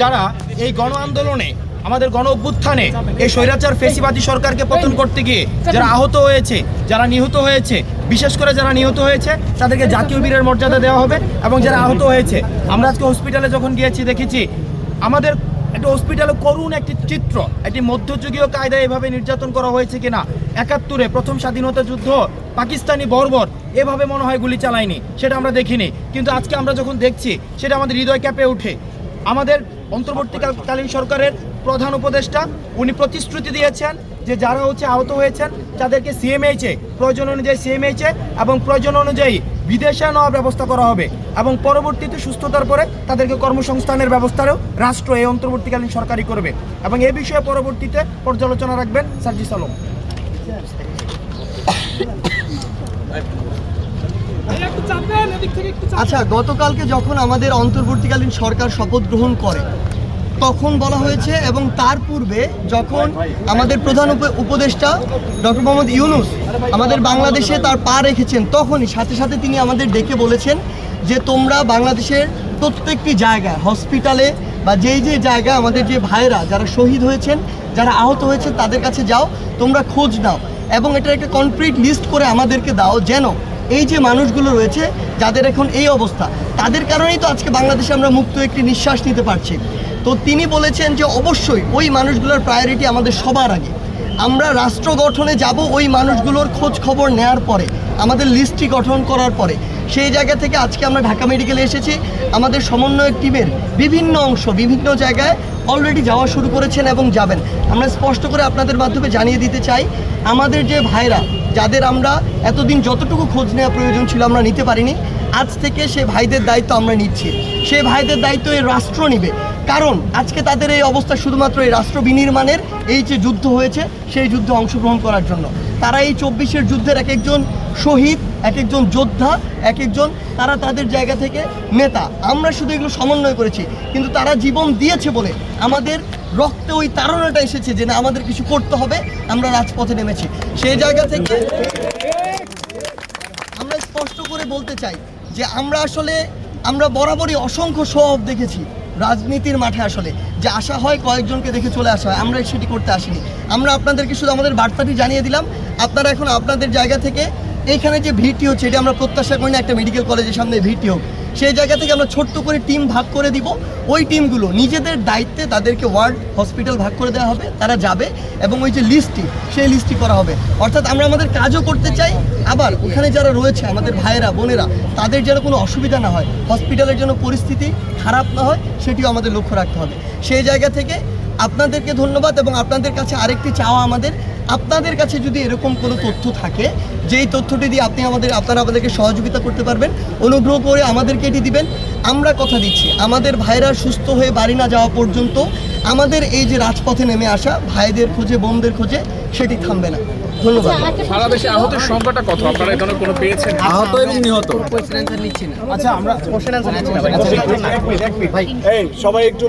যারা এই গণ আন্দোলনে, আমাদের গণ অভ্যুত্থানে, এই স্বৈরাচার ফেসিবাদী সরকারকে পতন করতে গিয়ে যারা আহত হয়েছে, যারা নিহত হয়েছে, বিশেষ করে যারা নিহত হয়েছে, তাদেরকে জাতীয় বীরের মর্যাদা দেওয়া হবে এবং যারা আহত হয়েছে, আমরা আজকে হসপিটালে যখন গিয়েছি, দেখেছি আমাদের একটা হসপিটালে করুণ একটি চিত্র, একটি মধ্যযুগীয় কায়দায় এভাবে নির্যাতন করা হয়েছে কিনা। একাত্তরে প্রথম স্বাধীনতা যুদ্ধ, পাকিস্তানি বর্বর, এভাবে মনে হয় গুলি চালায়নি, সেটা আমরা দেখিনি। কিন্তু আজকে আমরা যখন দেখছি, সেটা আমাদের হৃদয় ক্যাপে ওঠে। আমাদের অন্তর্বর্তীকালীন সরকারের প্রধান উপদেষ্টা, উনি প্রতিশ্রুতি দিয়েছেন যে যারা হচ্ছে আহত হয়েছেন, তাদেরকে সিএমএইচে প্রয়োজন অনুযায়ী সিএমএইচে এবং প্রয়োজন অনুযায়ী বিদেশে নেওয়ার ব্যবস্থা করা হবে এবং পরবর্তীতে সুস্থতার পরে তাদেরকে কর্মসংস্থানের ব্যবস্থারও রাষ্ট্র এই অন্তর্বর্তীকালীন সরকারই করবে এবং এ বিষয়ে পরবর্তীতে পর্যালোচনা রাখবেন সার্জিস আলম। আচ্ছা গতকালকে যখন আমাদের অন্তর্বর্তীকালীন সরকার শপথ গ্রহণ করে, তখন বলা হয়েছে এবং তার পূর্বে যখন আমাদের প্রধান উপ- উপদেষ্টা ডক্টর মোহাম্মদ ইউনুস আমাদের বাংলাদেশে তার পা রেখেছেন, তখনই সাথে সাথে তিনি আমাদের ডেকে বলেছেন যে তোমরা বাংলাদেশের প্রত্যেকটি জায়গায়, হসপিটালে বা যেই যে জায়গায় আমাদের যে ভাইরা যারা শহীদ হয়েছেন, যারা আহত হয়েছে তাদের কাছে যাও, তোমরা খোঁজ নাও এবং এটার একটা কনক্রিট লিস্ট করে আমাদেরকে দাও যেন এই যে মানুষগুলো রয়েছে, যাদের এখন এই অবস্থা, তাদের কারণেই তো আজকে বাংলাদেশে আমরা মুক্ত একটি নিঃশ্বাস নিতে পারছি। তো তিনি বলেছেন যে অবশ্যই ওই মানুষগুলোর প্রায়োরিটি আমাদের সবার আগে। আমরা রাষ্ট্র গঠনে যাব ওই মানুষগুলোর খোঁজ খবর নেওয়ার পরে, আমাদের লিস্টটি গঠন করার পরে। সেই জায়গা থেকে আজকে আমরা ঢাকা মেডিকেলে এসেছি। আমাদের সমন্বয়ক টিমের বিভিন্ন অংশ, বিভিন্ন জায়গায় অলরেডি যাওয়া শুরু করেছেন এবং যাবেন। আমরা স্পষ্ট করে আপনাদের মাধ্যমে জানিয়ে দিতে চাই, আমাদের যে ভাইরা, যাদের আমরা এতদিন যতটুকু খোঁজ নেওয়া প্রয়োজন ছিল আমরা নিতে পারিনি, আজ থেকে সে ভাইদের দায়িত্ব আমরা নিচ্ছি। সেই ভাইদের দায়িত্ব এই রাষ্ট্র নিবে। কারণ আজকে তাদের এই অবস্থা শুধুমাত্র এই রাষ্ট্র বিনির্মাণের, এই যে যুদ্ধ হয়েছে, সেই যুদ্ধে অংশগ্রহণ করার জন্য। তারা এই চব্বিশের যুদ্ধের এক একজন শহীদ এক একজন যোদ্ধা এক একজন তারা তাদের জায়গা থেকে নেতা। আমরা শুধু এগুলো সমন্বয় করেছি, কিন্তু তারা জীবন দিয়েছে বলে আমাদের রক্তে ওই তাড়নাটা এসেছে যে না, আমাদের কিছু করতে হবে, আমরা রাজপথে নেমেছি। সেই জায়গা থেকে আমরা স্পষ্ট করে বলতে চাই যে আমরা আসলে আমরা বরাবরই অসংখ্য অফ দেখেছি। রাজনীতির মাঠে আসলে। যে আসা হয় কয়েকজনকে দেখে চলে আসা হয় আমরা সেটি করতে আসিনি। আমরা আপনাদেরকে শুধু আমাদের বার্তাটি জানিয়ে দিলাম। আপনারা এখন আপনাদের জায়গা থেকে এইখানে যে ভিড়টি হচ্ছে, এটা আমরা প্রত্যাশা করি না, একটা মেডিকেল কলেজের সামনে ভিড়টি হোক। সেই জায়গা থেকে আমরা ছোট্ট করে টিম ভাগ করে দিব। ওই টিমগুলো নিজেদের দায়িত্বে তাদেরকে ওয়ার্ড হসপিটাল ভাগ করে দেওয়া হবে, তারা যাবে এবং ওই যে লিস্টটি সেই লিস্টটি করা হবে। অর্থাৎ আমরা আমাদের কাজও করতে চাই, আবার ওখানে যারা রয়েছে, আমাদের ভাইয়েরা, বোনেরা, তাদের যেন কোনো অসুবিধা না হয় হসপিটালের জন্য পরিস্থিতি খারাপ না হয়, সেটিও আমাদের লক্ষ্য রাখতে হবে। সেই জায়গা থেকে আপনাদেরকে ধন্যবাদ এবং আপনাদের কাছে আরেকটি চাওয়া আমাদের আপনাদের কাছে যদি এরকম কোনো তথ্য থাকে যেই তথ্যটি দিয়ে আপনি আমাদের আপনারা আমাদেরকে সহযোগিতা করতে পারবেন অনুগ্রহ করে আমাদেরকে এটি দিবেন। আমরা কথা দিচ্ছি আমাদের ভাইরা সুস্থ হয়ে বাড়ি না যাওয়া পর্যন্ত আমাদের এই যে রাজপথে নেমে আসা ভাইদের খোঁজে বোনদের খোঁজে সেটি থামবে না। ধন্যবাদ। সারা দেশে আহতের সংখ্যাটা কত? আপনারা এখানে কোনো পেয়েছেন? আহত এবং নিহত। আচ্ছা আমরা সবাই একটু